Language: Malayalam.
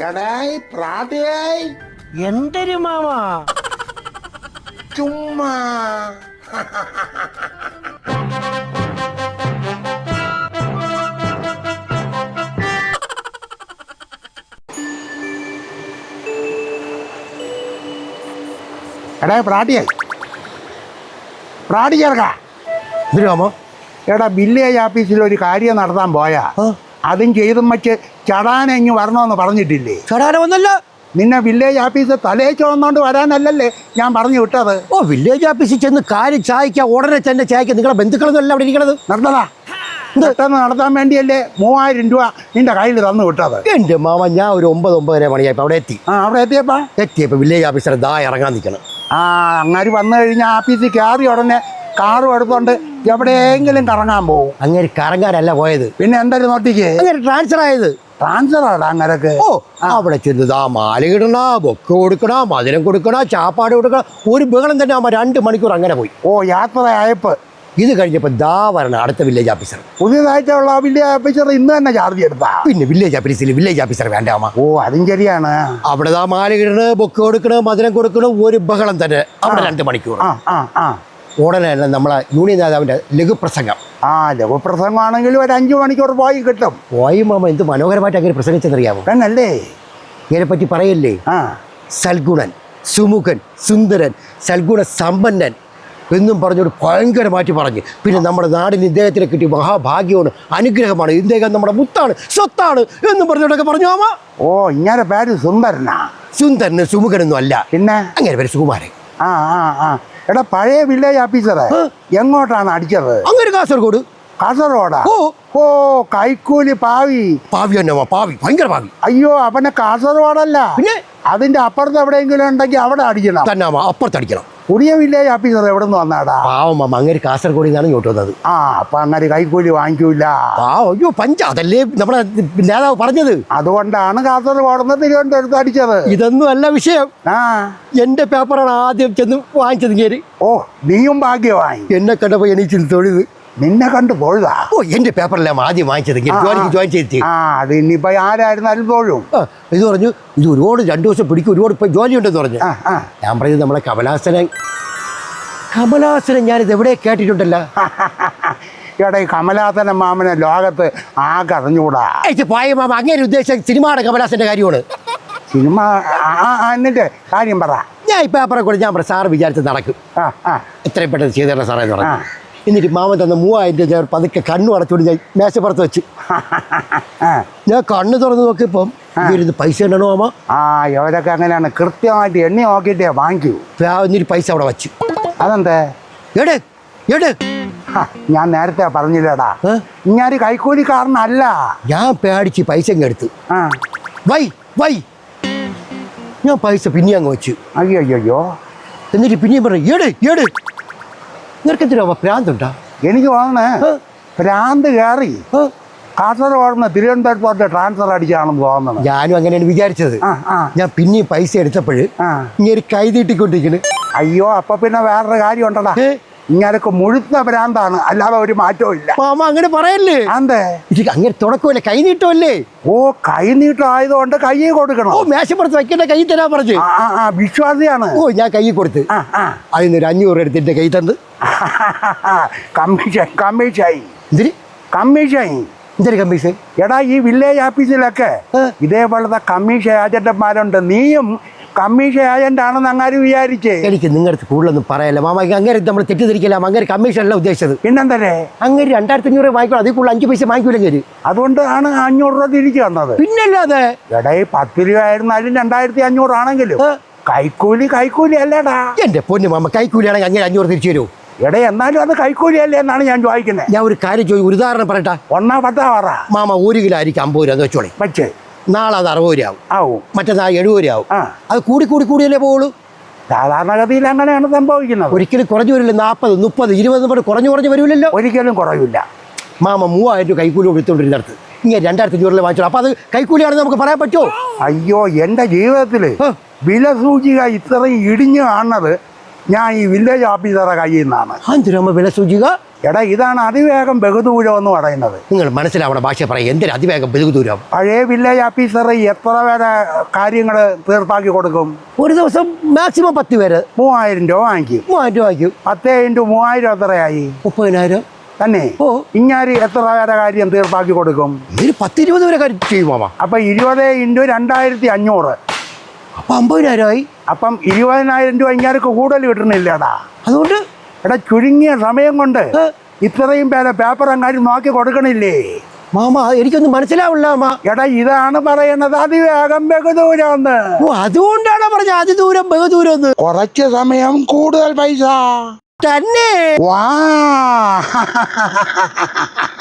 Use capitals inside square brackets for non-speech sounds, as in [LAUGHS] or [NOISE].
എടായി പ്രാതയായി. എന്തൊരു മാമ? ചുമ്മാ. എടാ പ്രാട്ടിയായി പ്രാട്ടി ചേർക്ക. എന്തൊരു എടാ വില്ലേജ് ഓഫീസിൽ ഒരു കാര്യം നടത്താൻ പോയാ. അതും ചെയ്തും വെച്ച് ചടാനെ ഇങ്ങ് വരണമെന്ന് പറഞ്ഞിട്ടില്ലേ? ചടാന വന്നല്ല. നിന്നെ വില്ലേജ് ഓഫീസ് തലേ വന്നോണ്ട് വരാനല്ലല്ലേ ഞാൻ പറഞ്ഞു വിട്ടത്? ഓ വില്ലേജ് ഓഫീസിൽ ചെന്ന് കാര്യം ചായക്ക ഉടനെ തന്നെ ചായക്ക. നിങ്ങളെ ബന്ധുക്കളൊന്നും അവിടെ ഇരിക്കണത്. നടന്നതാ പെട്ടെന്ന് നടത്താൻ വേണ്ടിയല്ലേ മൂവായിരം രൂപ നിന്റെ കയ്യിൽ തന്നു വിട്ടത്? എന്റെ മാമ ഞാൻ ഒരു ഒമ്പത് ഒമ്പതര മണിയായപ്പോ അവിടെ എത്തി. ആ അവിടെ എത്തിയപ്പാ? എത്തിയപ്പോ വില്ലേജ് ഓഫീസറെ ദാ ഇറങ്ങാൻ നിൽക്കണം ആ അങ്ങാരി വന്നു കഴിഞ്ഞാൽ ഓഫീസിൽ കയറി ഉടനെ കാറും എടുത്തോണ്ട് എവിടെയെങ്കിലും കറങ്ങാൻ പോകും അങ്ങനെ കറങ്ങാനല്ല പോയത്. പിന്നെ എന്തായാലും നോട്ടിക്ക്? അങ്ങനെ ട്രാൻസ്ഫർ ആയത്. ട്രാൻസ്ഫർ ആടാ അങ്ങനക്ക് ഓ അവിടെ ചെന്നതാ മാല ഇടണ ബൊക്ക് കൊടുക്കണ മധുരം കൊടുക്കണ ചാപ്പാട് കൊടുക്കണ ഒരു ബഹളം തന്നെ ആകുമ്പോൾ രണ്ട് മണിക്കൂർ അങ്ങനെ പോയി. ഓ യാത്ര അയപ്പ് ഇത് കഴിഞ്ഞപ്പോ ദാ വരണം അടുത്ത വില്ലേജ് ഓഫീസർ പുതിയതായിട്ടുള്ള വില്ലേജ് ഓഫീസർ ഇന്ന് തന്നെ ചാർജ് എടുത്താ? പിന്നെ വില്ലേജ് ഓഫീസിൽ വില്ലേജ് ഓഫീസർ വേണ്ട ഓ അതും ശരിയാണ്. അവിടെ ദാ മാല ഇടണ് ബൊക്ക് കൊടുക്കണ മധുരം കൊടുക്കണ ഒരു ബഹളം തന്നെ. അവിടെ രണ്ട് മണിക്കൂർ. ആ ആ. ആ ഉടനെ തന്നെ നമ്മളെ യൂണിയൻ നേതാവിന്റെ ലഘുപ്രസംഗം. ആ ലഘുപ്രസംഗമാണെങ്കിലും ഒരു അഞ്ചു മണിക്കൂർ പോയി കിട്ടും. പോയി മാമ എന്ത് മനോഹരമായിട്ട് അങ്ങനെ പ്രസംഗിച്ചെന്നറിയാമോ? കണ്ണല്ലേ ഇതിനെ പറ്റി പറയല്ലേ? ആ. സൽഗുണൻ സുമുഖൻ സുന്ദരൻ സൽഗുണ സമ്പന്നൻ എന്നും പറഞ്ഞൊരു ഭയങ്കരമായിട്ട് പറഞ്ഞ്. പിന്നെ നമ്മുടെ നാടിന് ഇദ്ദേഹത്തിനെ കിട്ടിയ മഹാഭാഗ്യമാണ് അനുഗ്രഹമാണ് ഇദ്ദേഹം നമ്മുടെ മുത്താണ് സ്വത്താണ് എന്നും പറഞ്ഞോടൊക്കെ പറഞ്ഞു ആമാ ഓ ഇങ്ങനെ പേര് സുന്ദരനാ? സുന്ദരന് സുമുഖനൊന്നും അല്ല. പിന്നെ? അങ്ങനെ പേര് സുകുമാരൻ. ആ ആ ആ. എടാ പഴയ വില്ലേജ് ഓഫീസറെ എങ്ങോട്ടാണ് അടിച്ചത്? അങ്ങനെ കാസർഗോഡ്. കാസർഗോഡാ? ഓ. ഓ കൈക്കൂലി പാവി. പാവി തന്നെ പാവി ഭയങ്കര പാവി. അയ്യോ അവനെ കാസർഗോഡല്ല. പിന്നെ? അതിന്റെ അപ്പുറത്ത് എവിടെയെങ്കിലും ഉണ്ടെങ്കിൽ അവിടെ അടിക്കണം. തന്നെ അപ്പുറത്ത് അടിക്കണം. പുതിയ വില്ലേജ് ഓഫീസർ എവിടെ നിന്ന് വന്നാടാ? പാവം അമ്മ അങ്ങനെ കാസർഗോഡിൽ നിന്നാണ് ഇങ്ങോട്ട് വന്നത്. ആ അപ്പൊ അങ്ങനെ കൈക്കൂലി വാങ്ങിക്കൂല. അയ്യോ പഞ്ച അതല്ലേ നമ്മുടെ നേതാവ് പറഞ്ഞത്? അതുകൊണ്ടാണ് കാസർഗോഡ് നിന്ന് തിരുവനന്തപുരത്ത് അടിച്ചത്. ഇതൊന്നും അല്ല വിഷയം. ആ. എന്റെ പേപ്പറാണ് ആദ്യം ചെന്ന് വാങ്ങിച്ചത് കയറി ഓ നീയും ഭാഗ്യമായി എന്നെ കണ്ടപ്പോ എനിക്ക് തൊഴുത്. നിന്നെ കണ്ടു പോയതാ ഓ എന്റെ പേപ്പറെല്ലാം ആദ്യം വാങ്ങിച്ചത്. ജോലിക്ക് ജോയിൻ ചെയ്തി ആ അത് ഇനിയിപ്പോ ആരായിരുന്നാലും പോഴും ഇത് പറഞ്ഞു ഇത് ഒരുപാട് രണ്ടു ദിവസം പിടിക്കും ഒരുപാട് ഇപ്പൊ ജോലി ഉണ്ടെന്ന് പറഞ്ഞു ഞാൻ പറഞ്ഞത് നമ്മളെ കമലാസനെ കമലാസനെ ഞാനിത് എവിടെ കേട്ടിട്ടുണ്ടല്ലോ? എടാ ഈ കമലാസന മാമനെ ലോകത്ത് ആകെ അറിഞ്ഞുകൂടാ. പായ മാമ അങ്ങനെ ഉദ്ദേശിച്ച സിനിമയുടെ കമലാസന്റെ കാര്യമാണ്. സിനിമ എന്നിട്ട് കാര്യം പറ. ഞാൻ ഈ പേപ്പറെ കൂടെ ഞാൻ സാറ് വിചാരിച്ച് നടക്കും. എത്രയും പെട്ടെന്ന് ചെയ്തു സാറേ എന്ന് പറഞ്ഞു. എന്നിട്ട് മാമൻ തന്ന മൂവായിരം രൂപ ഞാൻ പതുക്കെ കണ്ണു അടച്ചുകൊണ്ട് ഞാൻ മേശപ്പുറത്ത് വെച്ച്. [LAUGHS] ഞാൻ കണ്ണ് തുറന്ന് നോക്കിയപ്പം ഇവരിത് പൈസ ഉണ്ടോ മാമ? ആ ഇവരൊക്കെ അങ്ങനെയാണ്. കൃത്യമായിട്ട് എണ്ണി നോക്കിയിട്ടേ വാങ്ങിക്കൂ. എന്നിട്ട് പൈസ അവിടെ വച്ചു. അതെന്തേ? എട് എട്. ഞാൻ നേരത്തെ പറഞ്ഞില്ലടാ. ഞാൻ കൈക്കൂലിക്കാരനല്ല. ഞാൻ പേടിച്ച് പൈസ എടുത്തു. Why why. ഞാൻ പൈസ പിന്നെ അങ്ങ് വെച്ചു. അയ്യോ അയ്യോ എന്നിട്ട് പിന്നെയും പറഞ്ഞു എട് എട്. നിനക്കെന്തിനാ ഭ്രാന്തുണ്ടാ എനിക്ക് തോന്നണേ ഏ? ഭ്രാന്ത് കയറി? കാസർഗോഡ് നിന്ന് തിരുവനന്തപുരത്തോട്ട് ട്രാൻസ്ഫർ അടിച്ചാണെന്ന് തോന്നുന്നത് ഞാനും അങ്ങനെയാണ് വിചാരിച്ചത്. ഞാൻ പിന്നെയും പൈസ എടുത്തപ്പോഴ് ഇങ്ങനെ കൈ തീട്ടിക്കൊണ്ടിരിക്കുന്നു അയ്യോ അപ്പൊ പിന്നെ വേറൊരു കാര്യം ഉണ്ടടാ. ഇങ്ങനൊക്കെ മുഴുത്ത ഭ്രാന്താണ് അല്ലാതെ ഒരു മാറ്റവും ഇല്ല. മാമ അങ്ങനെ പറയല്ലേ? അതേ ഇത് അങ്ങനെ തുടക്കമല്ലേ? കൈ നീട്ടമല്ലേ ഓ കൈ നീട്ടം ആയതുകൊണ്ട് കൈ കൊടുക്കണം? ഓ മേശപ്പുറത്ത് വെക്കേണ്ട കൈ തരാൻ പറഞ്ഞു. വിശ്വാസിയാണ്. ഓ ഞാൻ കൈ കൊടുത്ത്. അതിന് ഒരു അഞ്ഞൂറ് എടുത്തിട്ട് കൈ തന്ന്. [LAUGHS] കമ്മീഷൻ കമ്മീഷൻ എന്തിരി കമ്മീഷൻ എന്തിരി കമ്മീഷൻ എടാ ഈ വില്ലേജ് ഓഫീസിലൊക്കെ ഏ? ഇതേപോലത്തെ കമ്മീഷൻ ഏജന്റന്മാരുണ്ട് നീയും കമ്മീഷൻ ഏജന്റ് ആണെന്ന് അങ്ങാര് വിചാരിച്ചേ? എനിക്ക് നിങ്ങളുടെ കൂടുതലൊന്നും പറയല്ല മാമ അങ്ങനെ നമ്മൾ തെറ്റിദ്ധരിക്കില്ല. അങ്ങനെ കമ്മീഷൻ അല്ല ഉദ്ദേശിച്ചത്. പിന്നെന്തരേ അങ്ങനെ രണ്ടായിരത്തി അഞ്ഞൂറ് രൂപ വാങ്ങിക്കണം അതിൽ കൂടുതൽ അഞ്ച് പൈസ വാങ്ങിക്കൂലെങ്കിൽ അതുകൊണ്ടാണ് അഞ്ഞൂറ് രൂപ തിരിച്ചു തന്നത്. പിന്നല്ലാതെ? എടാ ഈ പത്ത് രൂപ ആയിരുന്നാലും രണ്ടായിരത്തി അഞ്ഞൂറ് ആണെങ്കിലും. കൈക്കൂലി കൈക്കൂലി അല്ലടാ. എന്റെ പൊന്നു മാമ കൈക്കൂലിയാണെങ്കിൽ അങ്ങനെ അഞ്ഞൂറ് തിരിച്ചു തരുമോ? എടാ എന്നാലും അത് കൈക്കൂലിയല്ലേ എന്നാണ് ഞാൻ ചോദിക്കുന്നത് ഞാൻ ഒരു കാര്യം ചോദിക്കും ഒരു ഉദാഹരണം പറയട്ടെ. ഒന്നാ പത്താ പറ മാമ ഒരു കിലോ ആയിരിക്കും അമ്പത് രൂപ എന്ന് വെച്ചോളി. പക്ഷേ നാളെ അത് അറുപത് രൂപ ആവും. ആവും. മറ്റന്നാൾ എഴുപത് രൂപ ആവും. ആ. അത് കൂടി കൂടി കൂടിയല്ലേ പോകുള്ളൂ സാധാരണഗതിയിൽ അങ്ങനെയാണ് സംഭവിക്കുന്നത്. ഒരിക്കലും കുറഞ്ഞു വരില്ല. നാൽപ്പത് മുപ്പത് ഇരുപത് പറഞ്ഞ് കുറഞ്ഞു കുറഞ്ഞു വരില്ലല്ലോ? ഒരിക്കലും കുറവില്ല മാമ മൂവായിരം രൂപ കൈക്കൂലി കൊടുത്തുകൊണ്ടിരുന്നിടത്ത് ഇങ്ങനെ രണ്ടായിരത്തി അഞ്ഞൂറിൽ വാങ്ങിച്ചോളൂ. അപ്പൊ അത് കൈക്കൂലിയാണെന്ന് നമുക്ക് പറയാൻ പറ്റുമോ? അയ്യോ എന്റെ ജീവിതത്തിൽ വില സൂചിക ഇത്രയും ഇടിഞ്ഞു കാണുന്നത് ഞാൻ ഈ വില്ലേജ് ഓഫീസറുടെ കയ്യിൽ നിന്നാണ്. എന്തിനാ വില സൂചിക? എടാ ഇതാണ് അതിവേഗം ബഹുദൂരം എന്ന് പറയുന്നത്. നിങ്ങൾ മനസ്സിലാവണ ഭാഷ പറയും. എന്തിനാ അതിവേഗം ബഹുദൂരം? പഴയ വില്ലേജ് ഓഫീസർ എത്ര പേരെ കാര്യങ്ങൾ തീർപ്പാക്കി കൊടുക്കും? ഒരു ദിവസം മാക്സിമം പത്ത് പേര്. മൂവായിരം രൂപ വാങ്ങിക്കും. മൂവായിരം രൂപ വാങ്ങിക്കും. പത്തേ ഇന്റു മൂവായിരം എത്രയായി? മുപ്പതിനായിരം. തന്നെ. ഓ. ഇങ്ങാര് എത്ര പേരെ കാര്യം തീർപ്പാക്കി കൊടുക്കും? ഒരു പത്ത് ഇരുപത് വരെ കാര്യം ചെയ്യുമോ അപ്പം ഇരുപത് ഇന്റു രണ്ടായിരത്തി അഞ്ഞൂറ്. അപ്പൊ അമ്പതിനായിരമായി അപ്പം ഇരുപതിനായിരം രൂപ ഇങ്ങാർക്ക് കൂടുതൽ കിട്ടണില്ലടാ. അതുകൊണ്ട് എടാ ചുരുങ്ങിയ സമയം കൊണ്ട് ഇത്രയും പേരെ പേപ്പർ എങ്ങാനും നോക്കി കൊടുക്കണില്ലേ? മാമ എനിക്കൊന്നും മനസ്സിലാവില്ല മാ. എടാ ഇതാണ് പറയുന്നത് അതിവേഗം ബഹുദൂരം ഓ അതുകൊണ്ടാണ് പറഞ്ഞ അതിദൂരം ബഹുദൂരം എന്ന് കുറച്ച് സമയം കൂടുതൽ പൈസ. തന്നെ. വാ. [LAUGHS]